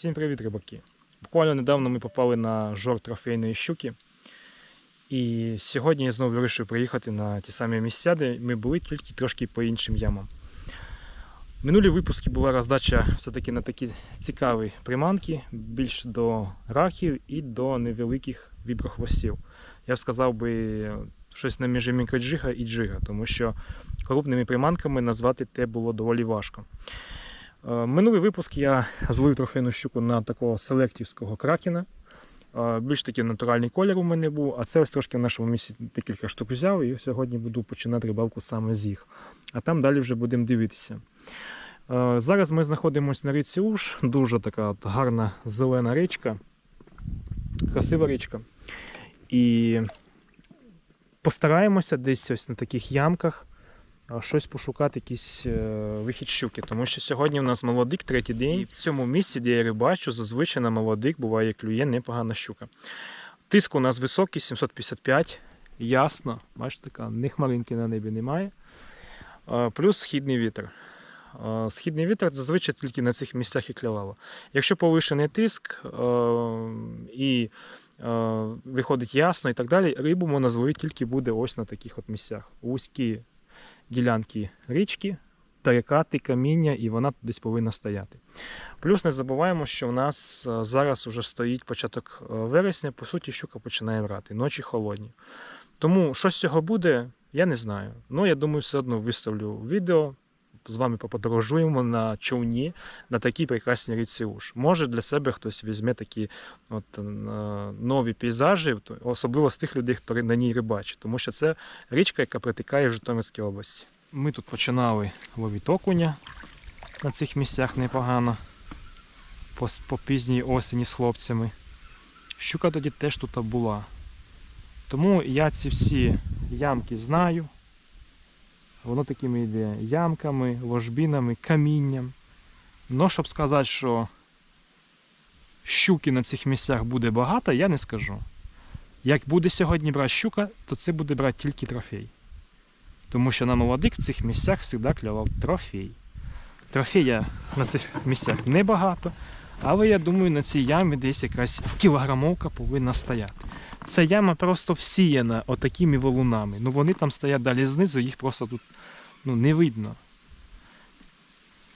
Всім привіт, рибаки! Буквально недавно ми попали на жор трофейної щуки. І сьогодні я знову вирішив приїхати на ті самі місця, де ми були тільки трошки по іншим ямам. Минулі випуски була роздача все-таки на такі цікаві приманки, більш до раків і до невеликих віброхвостів. Я б сказав би щось на межі мікроджига і джига, тому що крупними приманками назвати те було доволі важко. Е, Минулий випуск я злив трофейну щуку на такого селектівського кракена. Е, Більш такий натуральний колір у мене був, а це ось трошки в нашому місці декілька штук взяв і сьогодні буду починати рибалку саме з їх. А там далі вже будемо дивитися. Е, Зараз ми знаходимося на річці Уж, дуже така от гарна зелена річка, красива річка. І постараємося десь ось на таких ямках щось пошукати, якийсь е, вихід щуки. Тому що сьогодні у нас молодик, третій день. І в цьому місці, де я рибачу, зазвичай на молодик буває клює непогана щука. Тиск у нас високий, 755. Ясно, бачите, ні хмаринки на небі немає. Плюс східний вітер. Східний вітер зазвичай тільки на цих місцях і клювало. Якщо повишений тиск і виходить ясно і так далі, рибу можна зловити тільки буде ось на таких от місцях. Вузькі ділянки річки, перекати, каміння, і вона десь повинна стояти. Плюс не забуваємо, що в нас е, зараз вже стоїть початок е, вересня, по суті, щука починає врати, ночі холодні. Тому що з цього буде, я не знаю. Ну, я думаю, все одно виставлю відео. З вами поподорожуємо на човні на такій прекрасній річці Уж. Може для себе хтось візьме такі от, е, нові пейзажі, особливо з тих людей, хто на ній рибачить, тому що це річка, яка протикає в Житомирській області. Ми тут починали ловити окуня на цих місцях непогано. По, по пізній осені з хлопцями. Щука тоді теж тут була. Тому я ці всі ямки знаю. Воно такими йде ямками, ложбінами, камінням. Ну, щоб сказати, що щуки на цих місцях буде багато, я не скажу. Як буде сьогодні брати щука, то це буде брати тільки трофей. Тому що на молодих в цих місцях завжди клював трофей. Трофея на цих місцях небагато, але я думаю, на цій ямі десь якась кілограмовка повинна стояти. Ця яма просто всіяна отакими валунами. Ну вони там стоять далі знизу, їх просто тут ну, не видно.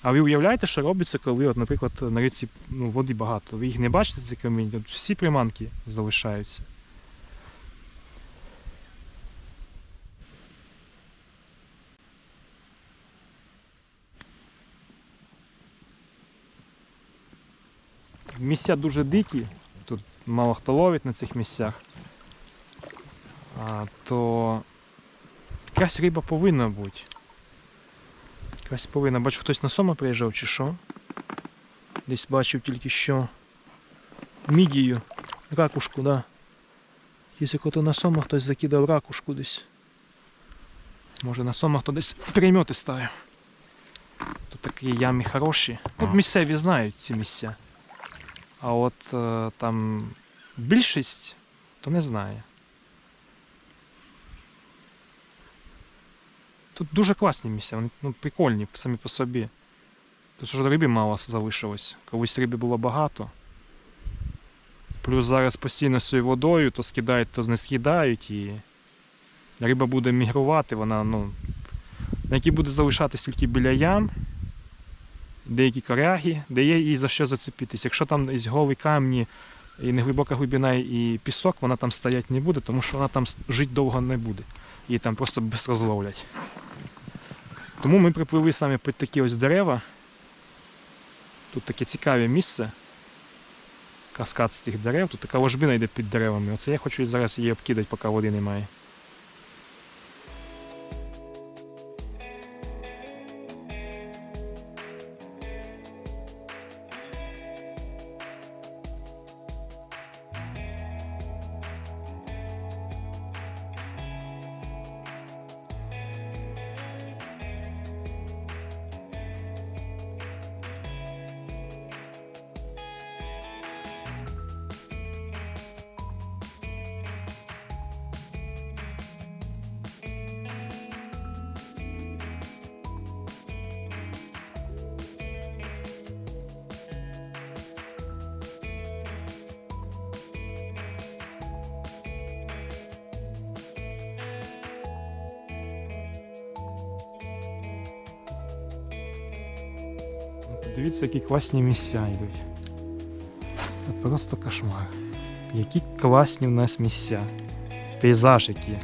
А ви уявляєте, що робиться, коли, от, наприклад, на риці ну, води багато. Ви їх не бачите, ці камінь, тут всі приманки залишаються. Місця дуже дикі, тут мало хто ловить на цих місцях. А, то якась риба повинна бути. Якась повинна. Бачу, хтось на сома приїжджав чи що. Десь бачив тільки що мідію, ракушку, да. Якщо хто на сома хтось закидав ракушку десь. Може на сома хто десь приймети ставив. Тут такі ями хороші. Тут місцеві знають ці місця. А от е, там більшість, то не знає. Тут дуже класні місця, вони ну, прикольні самі по собі. Тут ж риби мало залишилось. Колись риби було багато. Плюс зараз постійно з цією водою, то скидають, то не скидають і риба буде мігрувати, вона, ну. На якій буде залишатись тільки біля ям, деякі коряги, де є і за що зацепитись. Якщо там голі камні і неглибока глибина і пісок, вона там стоять не буде, тому що вона там жити довго не буде. Її там просто розловлять. Тому ми припливли саме під такі ось дерева. Тут таке цікаве місце. Каскад з цих дерев. Тут така ложбина йде під деревами. Оце я хочу зараз її обкидати, поки води немає. Дивіться, які класні місця йдуть. Просто кошмар. Які класні в нас місця. Пейзаж який.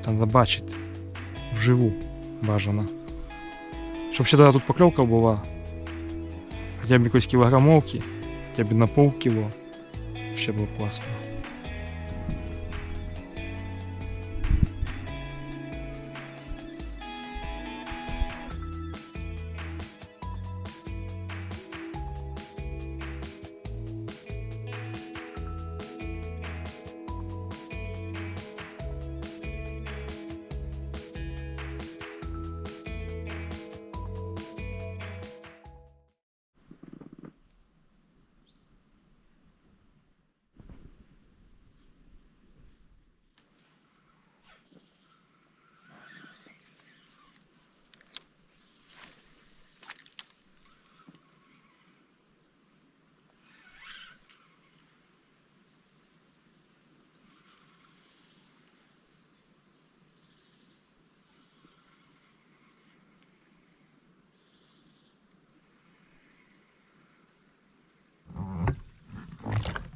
Треба бачити. Вживу бажано. Щоб ще тоді тут покльовка була. Хоча б якоїсь кілограмовки, хоча б на полкіло. Ще було класно.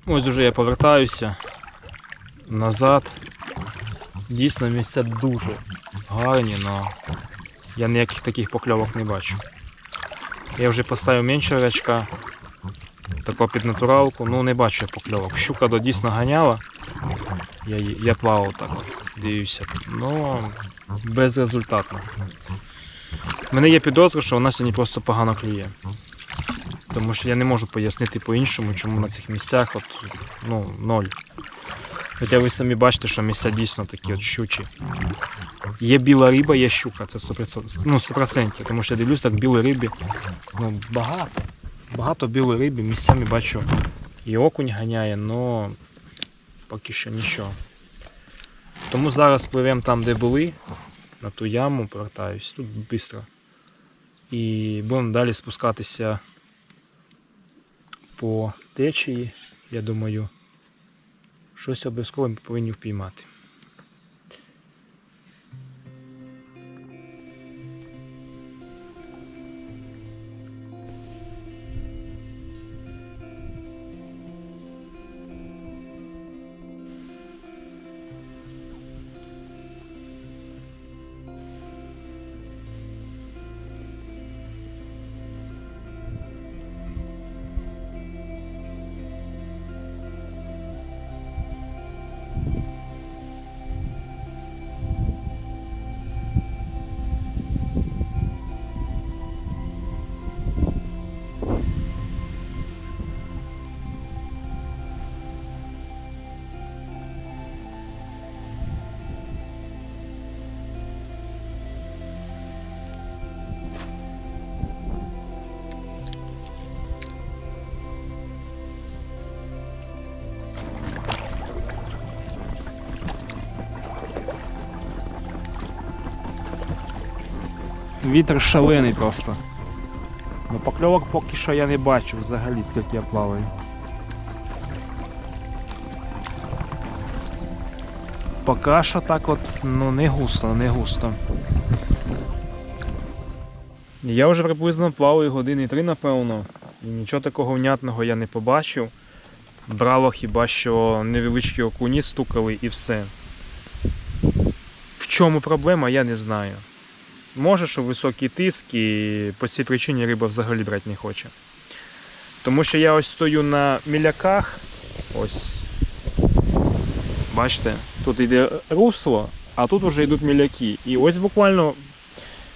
Ось уже я повертаюся назад. Дійсно місця дуже гарні, але я ніяких таких покльовок не бачу. Я вже поставив менше рачка, таку під натуралку, ну не бачу я покльовок. Щука до дійсно ганяла. Я, я плавав так от, дивився. Ну безрезультатно. У мене є підозра, що вона сьогодні просто погано клює. Тому що я не можу пояснити по-іншому, чому на цих місцях от, ну, ноль. Хоча ви самі бачите, що місця дійсно такі от щучі. Є біла риба, є щука, це 100%. Ну, 100%. Тому що я дивлюсь, так білої рибі ну, багато. Багато білої риби, місцями бачу і окунь ганяє, але поки що нічого. Тому зараз пливемо там, де були, на ту яму повертаюсь, тут швидко. І будемо далі спускатися по течії, я думаю, щось обов'язково ми повинні впіймати. Вітер шалений просто. Ну покльовок поки що я не бачу взагалі, скільки я плаваю. Поки що так от, ну не густо, не густо. Я вже приблизно плаваю години три, напевно. І нічого такого внятного я не побачив. Брало хіба що невеличкі окуні стукали і все. В чому проблема, я не знаю. Може, що високий тиск і по цій причині риба взагалі брати не хоче. Тому що я ось стою на міляках. Ось. Бачите, тут йде русло, а тут вже йдуть міляки. І ось буквально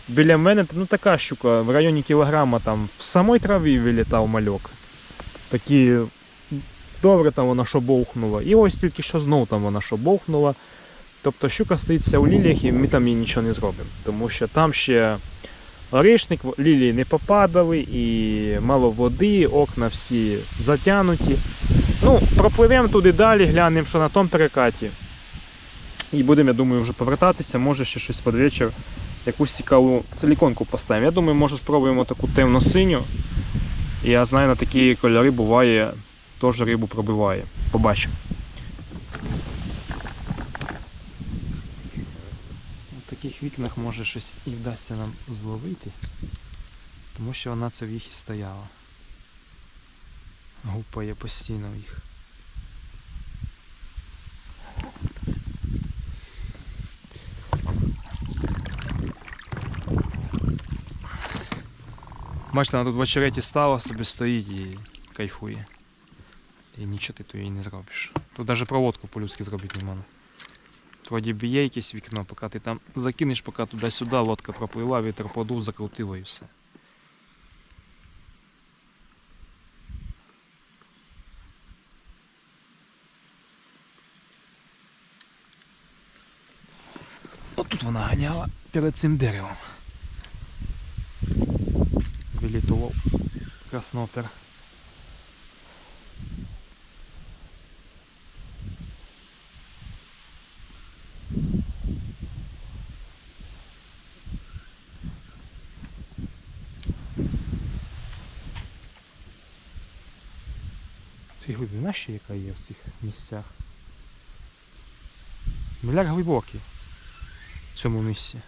біля мене ну, така щука в районі кілограма там в самій траві вилітав мальок. Такі добре там вона шобовхнула. І ось тільки що знов там вона шобовхнула. Тобто щука стоїться у ліліях і ми там їй нічого не зробимо. Тому що там ще орішник, лілії не попадали і мало води, окна всі затянуті. Ну, пропливемо туди далі, глянемо, що на тому перекаті. І будемо, я думаю, вже повертатися, може ще щось під вечір, якусь цікаву силіконку поставимо. Я думаю, може спробуємо таку темно-синю. Я знаю, на такі кольори буває, теж рибу пробиває. Побачимо. В вікнах може щось і вдасться нам зловити. Тому що вона це в їх і стояла. Гупає постійно в їх. Бачите, вона тут в очереті стала, собі стоїть і кайфує. І нічого ти тут їй не зробиш. Тут навіть проводку по-людськи зробити не можна. Тут Вроді б є якесь вікно, поки ти там закинеш, поки туди-сюди лодка проплила, вітер подув, закрутило і все. Отут вона ганяла перед цим деревом. Вилітував краснопер. Ти ще яка є в цих місцях. Миляр глибокий в цьому місці.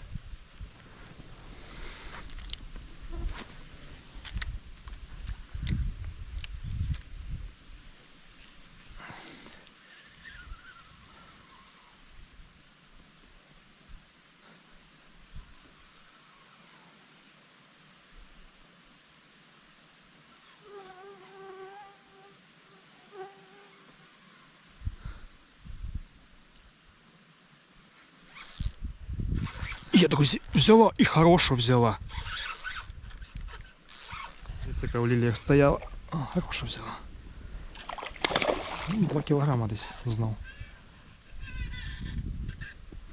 Є, друзі, взяла і хорошо взяла. Ось яка у ліліях стояла. О, хорошо взяла. Два кілограма десь знов.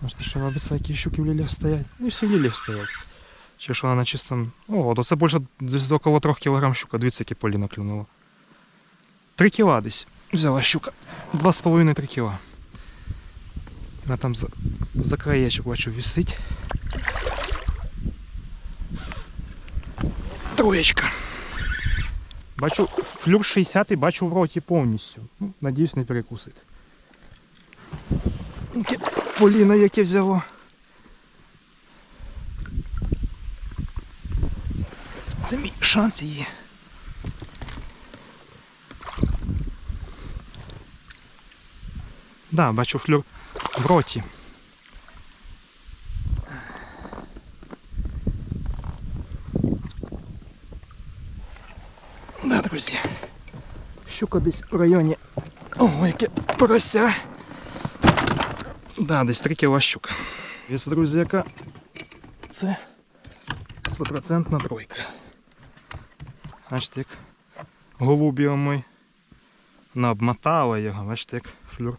Можете що робиться, які щуки в ліліях стоять? Ну і всі в ліліях стоять. Що вона на чистому. О, то це більше десь около 3 кілограм щука. Дивіться, які полі наклюнула. 3 кіла десь взяла щука. 2,5-3 кіла. Вона там за, за краєчок бачу висить. Троєчка. Бачу, флюр 60 бачу в роті повністю. Ну, надіюсь, не перекусить. Поліна яке взяло. Це мій шанс її. Да, бачу флюр в роті. Да, друзі. Щука десь в районі. О, яке порося. Да, десь 3 кіла щука. Віс, друзі, яка це 100% тройка. Бачите, як голубів ми вона обмотала його, бачите, як флюр.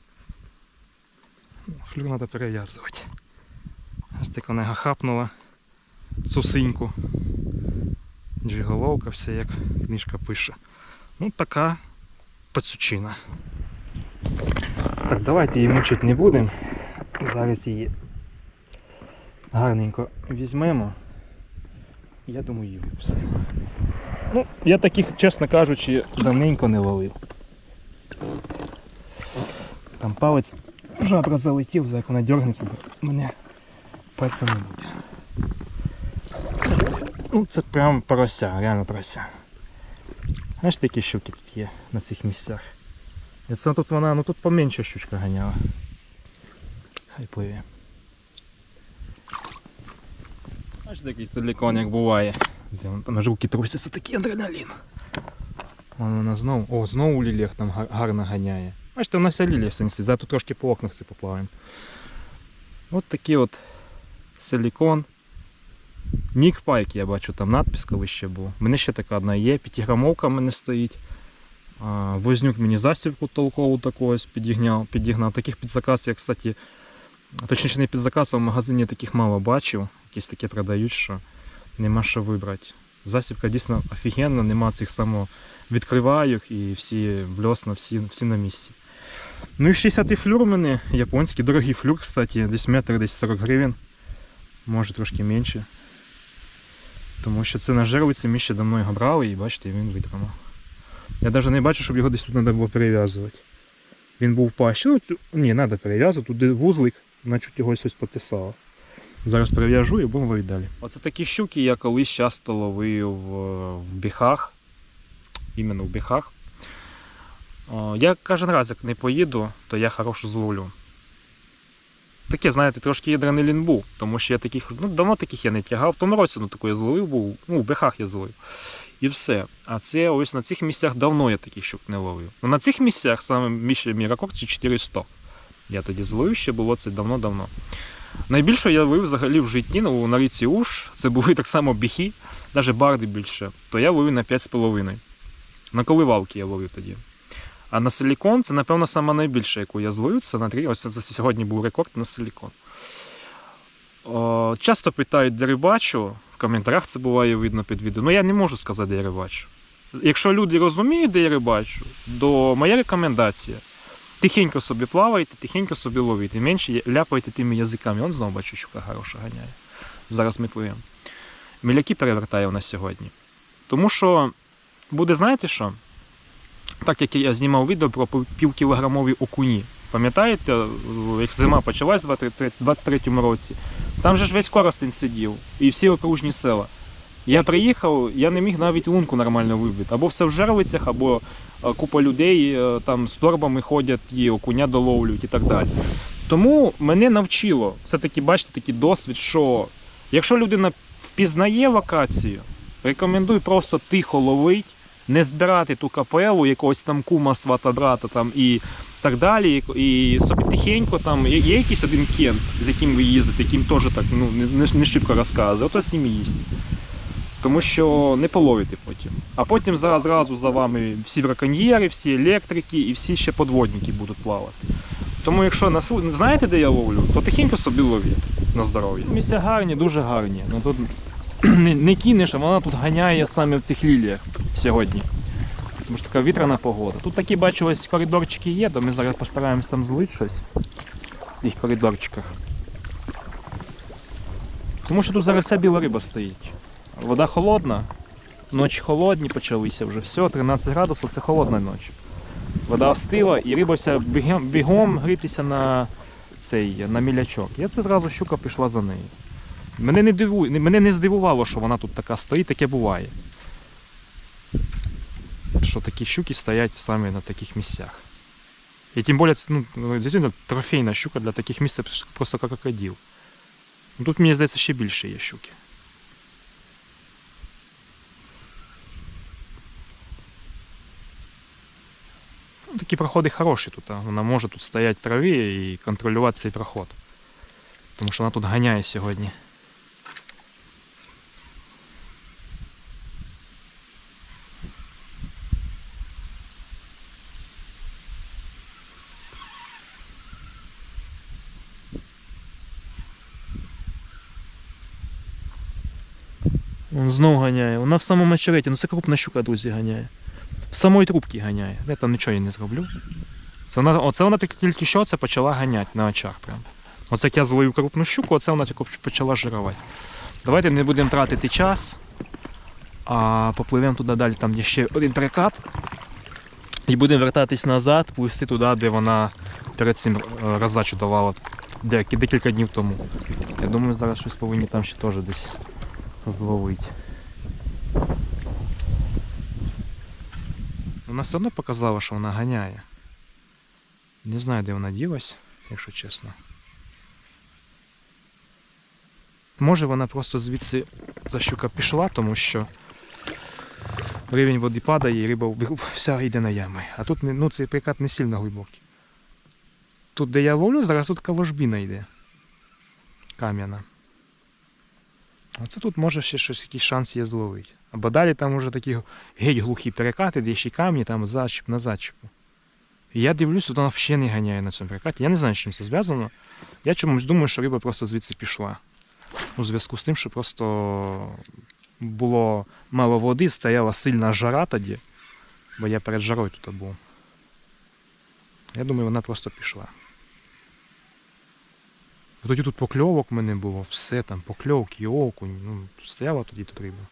Флюр треба перев'язувати. Бачите, як вона хапнула цусиньку. Джиголовка, все як книжка пише. Ну така пацючина. Так, давайте її мучити не будемо. Зараз її гарненько візьмемо. Я думаю, її випустимо. Ну, я таких, чесно кажучи, давненько не ловив. Там палець жабра залетів, за як вона дергнеться, мене пальця не буде. Ну, це прям порося, реально порося. Знаєш, такі щуки тут є на цих місцях. І це тут вона, ну тут поменше щучка ганяла. Хай пливе. Бачите, такий силікон, як буває. Де вон там аж руки трусяться, такий адреналін. Вон вона знову. О, знову у ліліях там гарно ганяє. Бачите, у нас лілія все несить. Зараз трошки по окнах все поплаваємо. От такий от силікон. Нік Пайк, я бачу, там надпис колись був. У мене ще така одна є, п'ятиграмовка в мене стоїть. Вознюк мені засібку толкову таку ось підігнав. Таких під заказ я, кстати, точніше не під а в магазині таких мало бачив. Якісь такі продають, що нема що вибрати. Засібка дійсно офігенна, нема цих само відкриваюх і всі бльосна, всі, всі на місці. Ну і 60-й флюр у мене, японський, дорогий флюр, кстати, десь метр, десь 40 гривень. Може трошки менше. Тому що це на жерлиці ми ще давно його брали і бачите, він витримав. Я навіть не бачу, щоб його десь тут треба було перев'язувати. Він був в пащі. Ну, ні, треба перев'язувати, туди вузлик, наче його щось потисало. Зараз прив'яжу і будемо ловити далі. Оце такі щуки я колись часто ловив е, в біхах. Іменно в біхах. О, Я кожен раз, як не поїду, то я хорошу зловлю. Таке, знаєте, трошки адреналін був, тому що я таких, ну давно таких я не тягав. В тому році ну, таку я зловив був, ну, в бехах я зловив. І все. А це ось на цих місцях давно я таких щук не ловив. Ну на цих місцях саме мій рекорд це 400. Я тоді зловив, ще було це давно-давно. Найбільше я ловив взагалі в житті ну, на ріці Уж, це були так само біхи, навіть барди більше, то я ловив на 5,5. На коливалки я ловив тоді. А на силікон це, напевно, саме найбільше, яку я зловив. Це на 3. Ось це сьогодні був рекорд на силікон. О, часто питають, де рибачу. В коментарях це буває видно під відео. Ну я не можу сказати, де я рибачу. Якщо люди розуміють, де я рибачу, то моя рекомендація. Тихенько собі плавайте, тихенько собі ловите. Менше ляпайте тими язиками. Он знову бачу, щука хороша ганяє. Зараз ми пливемо. Міляки перевертає у нас сьогодні. Тому що буде, знаєте що? Так як я знімав відео про півкілограмові окуні. Пам'ятаєте, як зима почалась у 23-му році, там же ж весь Коростень сидів і всі окружні села. Я приїхав, я не міг навіть лунку нормально вибити. Або все в жерлицях, або е, купа людей е, там з торбами ходять і окуня доловлюють і так далі. Тому мене навчило все-таки бачите такий досвід, що якщо людина впізнає локацію, рекомендую просто тихо ловити, не збирати ту капелу, якогось там кума свата брата там і так далі. І собі тихенько там є якийсь один кент, з яким ви їздите, яким теж так ну, не, не, не шибко розказує, ото з ним їсть. Тому що не половите потім. А потім зараз зразу за вами всі браконьєри, всі електрики і всі ще подводники будуть плавати. Тому якщо нас знаєте, де я ловлю, то тихенько собі ловіть на здоров'я. Місця гарні, дуже гарні. Ну тут не, не кинеш, а вона тут ганяє саме в цих ліліях сьогодні. Тому що така вітряна погода. Тут такі бачу, ось коридорчики є, то ми зараз постараємося там злити щось в їх коридорчиках. Тому що тут зараз вся біла риба стоїть. Вода холодна, ночі холодні почалися вже. Все, 13 градусів це холодна ніч. Вода остила і риба вся бігом, бігом грітися на цей на мілячок. Я це зразу щука пішла за нею. Мене не дивує, мене не здивувало, що вона тут така стоїть, таке буває. Що такі щуки стоять саме на таких місцях. І тим більше, ну, дійсно, трофейна щука для таких місць просто як крокодил. Ну, Тут, мені здається, ще більше є щуки. Ну, такі проходи хороші тут. а. Вона може тут стояти в траві і контролювати цей проход. Тому що вона тут ганяє сьогодні. Вон знов ганяє. Вона в самому очереті, ну це крупна щука, друзі, ганяє. В самої трубки ганяє. Я там нічого їй не зроблю. Це вона, оце вона тільки- що це почала ганяти на очах. Прям. Оце як я зловив крупну щуку, оце вона тільки почала жирувати. Давайте не будемо тратити час, а попливемо туди далі, там є ще один перекат. І будемо вертатись назад, плисти туди, де вона перед цим е, роздачу давала декілька днів тому. Я думаю, зараз щось повинні там ще теж десь зловити. Вона все одно показала, що вона ганяє. Не знаю, де вона ділась, якщо чесно. Може вона просто звідси за щука пішла, тому що рівень води падає і риба вся йде на ями. А тут ну, цей прикат не сильно глибокий. Тут, де я ловлю, зараз тут каложбіна йде. Кам'яна. Оце тут може ще щось, якийсь шанс є зловити. Або далі там уже такі геть глухі перекати, де ще камні, там зачіп на зачіпу. Я дивлюсь, тут вона взагалі не ганяє на цьому перекаті. Я не знаю, з чим це зв'язано. Я чомусь думаю, що риба просто звідси пішла. У зв'язку з тим, що просто було мало води, стояла сильна жара тоді, бо я перед жарою тут був. Я думаю, вона просто пішла. Тоді тут покльовок в мене було, все там, покльовки, окунь. Ну, стояла тоді тут риба.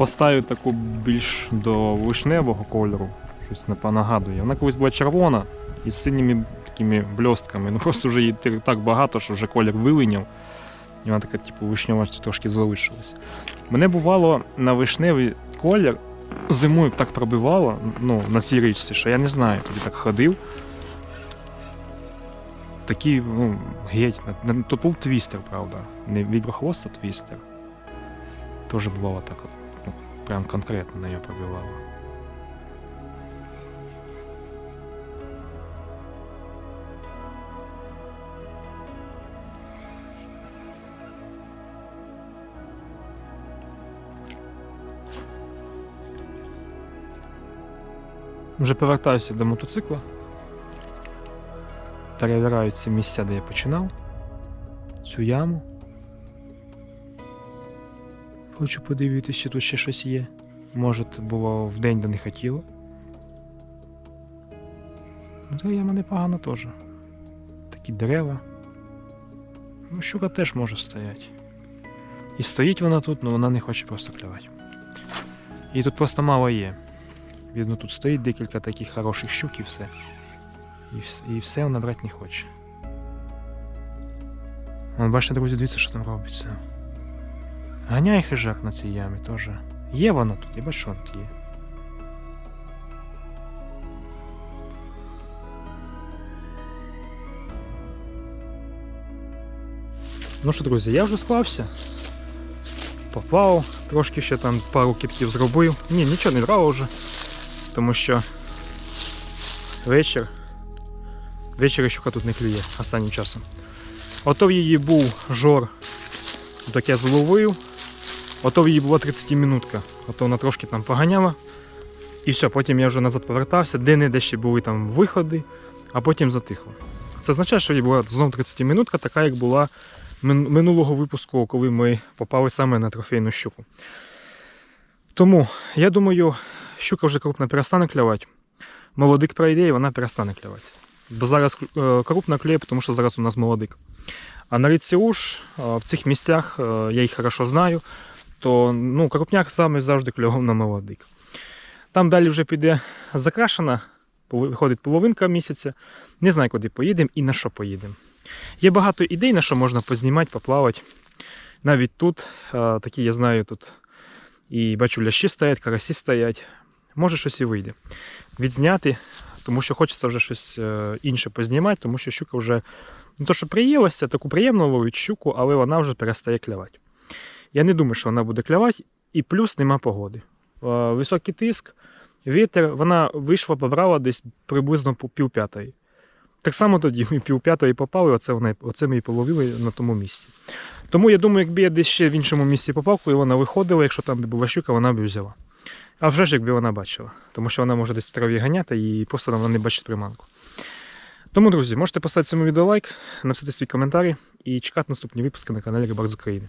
поставив таку більш до вишневого кольору. Щось нагадує. Вона колись була червона із синіми такими бльостками. Ну просто вже її так багато, що вже колір вилиняв. І вона така, типу, вишнева трошки залишилась. Мене бувало на вишневий колір зимою так пробивало ну, на цій річці, що я не знаю, тоді так ходив. Такий, ну, геть. То був твістер, правда. Не віброхвост, а твістер. Теж бувало так, ну, прям конкретно на нього пробивало. Вже повертаюся до мотоцикла. Перевіряю ці місця, де я починав. Цю яму. Хочу подивитися, чи тут ще щось є. Може, було в день, де не хотіло. Ну, та яма непогана теж. Такі дерева. Ну, щука теж може стояти. І стоїть вона тут, але вона не хоче просто клювати. І тут просто мало є. Видно, тут стоїть декілька таких хороших щук і все. І все, вона брати не хоче. Вон, бачите, друзі, дивіться, що там робиться. Ганяє хижак на цій ямі теж. Є воно тут, я бачу, воно тут є. Ну що, друзі, я вже склався. Попав, трошки ще там пару кітків зробив. Ні, нічого не брав вже. Тому що вечір. Вечір щука тут не клює останнім часом. Ото в її був жор, так я зловив. Ото в її була 30 минутка. Ото вона трошки там поганяла. І все, потім я вже назад повертався, де-не-де ще були там виходи, а потім затихло. Це означає, що їй була знову 30 минутка, така як була минулого випуску, коли ми попали саме на трофейну щуку. Тому я думаю, щука вже крупна перестане клювати. Молодик пройде і вона перестане клювати. Бо зараз е, крупна клює, тому що зараз у нас молодик. А на річці Уж в цих місцях е, я їх хорошо знаю, то ну, крупняк саме завжди клював на молодик. Там далі вже піде закрашена, виходить половинка місяця. Не знаю, куди поїдемо і на що поїдемо. Є багато ідей, на що можна познімати, поплавати. Навіть тут, е, такі я знаю, тут і бачу, лящі стоять, карасі стоять. Може щось і вийде. Відзняти, тому що хочеться вже щось е, інше познімати, тому що щука вже не то, що приїлася, таку приємно ловить щуку, але вона вже перестає клявати. Я не думаю, що вона буде клявати, і плюс нема погоди. Е, Високий тиск, вітер, вона вийшла, побрала десь приблизно по пів п'ятої. Так само тоді ми пів п'ятої попали, оце, вона, оце ми і половили на тому місці. Тому я думаю, якби я десь ще в іншому місці попав, коли вона виходила, якщо там була щука, вона б взяла. А вже ж якби вона бачила, тому що вона може десь в траві ганяти і просто вона не бачить приманку. Тому, друзі, можете поставити цьому відео лайк, написати свій коментар і чекати наступні випуски на каналі Рибак з України.